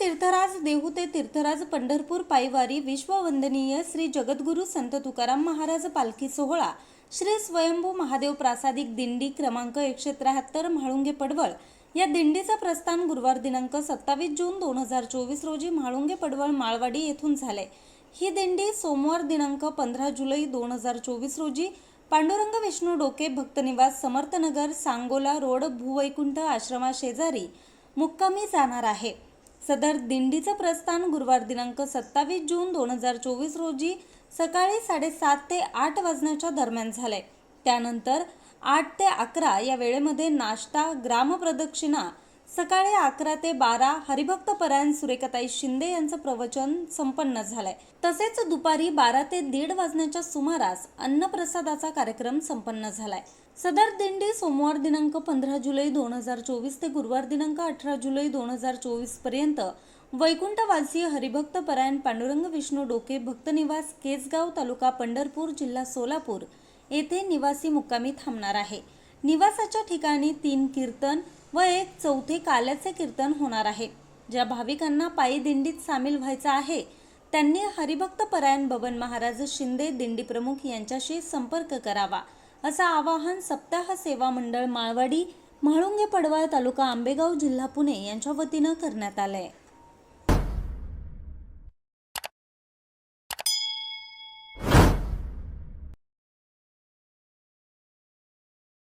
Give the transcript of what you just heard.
तीर्थराज देहू ते तीर्थराज पंढरपूर पायवारी विश्ववंदनीय श्री जगद्गुरू संत तुकाराम महाराज पालखी सोहळा श्री स्वयंभू महादेव प्रासादिक दिंडी क्रमांक एकशे त्र्याहत्तर म्हाळुंगे पडवळ या दिंडीचं प्रस्थान गुरुवार दिनांक सत्तावीस जून दोन हजार चोवीस रोजी म्हाळुंगे पडवळ माळवाडी येथून झाले. ही दिंडी सोमवार दिनांक पंधरा जुलै दोन हजार चोवीस रोजी पांडुरंग विष्णू डोके भक्तनिवास समर्थनगर सांगोला रोड भूवैकुंठ आश्रमाशेजारी मुक्कामी जाणार आहे. सदर दिंडीचं प्रस्थान गुरुवार दिनांक सत्तावीस जून दोन हजार चोवीस रोजी सकाळी साडेसात ते आठ वाजण्याच्या दरम्यान झालंय. त्यानंतर आठ ते अकरा या वेळेमध्ये नाश्ता ग्रामप्रदक्षिणा सकाळी अकरा ते बारा हरिभक्त परायण सुरेखताई शिंदे यांचं प्रवचन संपन्न झालंय. तसेच दुपारी बारा ते दीड वाजण्याच्या सुमारास अन्नप्रसादाचा कार्यक्रम संपन्न झालाय. सदर दिंडी सोमवार दिनांक पंधरा जुलै दोन हजार चोवीस ते गुरुवार दिनांक अठरा जुलै दोन हजार चोवीसपर्यंत वैकुंठवासी हरिभक्त परायण पांडुरंग विष्णू डोके भक्तनिवास केसगाव तालुका पंढरपूर जिल्हा सोलापूर येथे निवासी मुक्कामी थांबणार आहे. निवासाच्या ठिकाणी तीन कीर्तन व एक चौथे काल्याचे कीर्तन होणार आहे. ज्या भाविकांना पायी दिंडीत सामील व्हायचं आहे त्यांनी हरिभक्त परायण बबन महाराज शिंदे दिंडी प्रमुख यांच्याशी संपर्क करावा असं आवाहन सप्ताह सेवा मंडळ माळवाडी म्हाळुंगे पडवळ तालुका आंबेगाव जिल्हा पुणे यांच्या वतीनं करण्यात आलंय.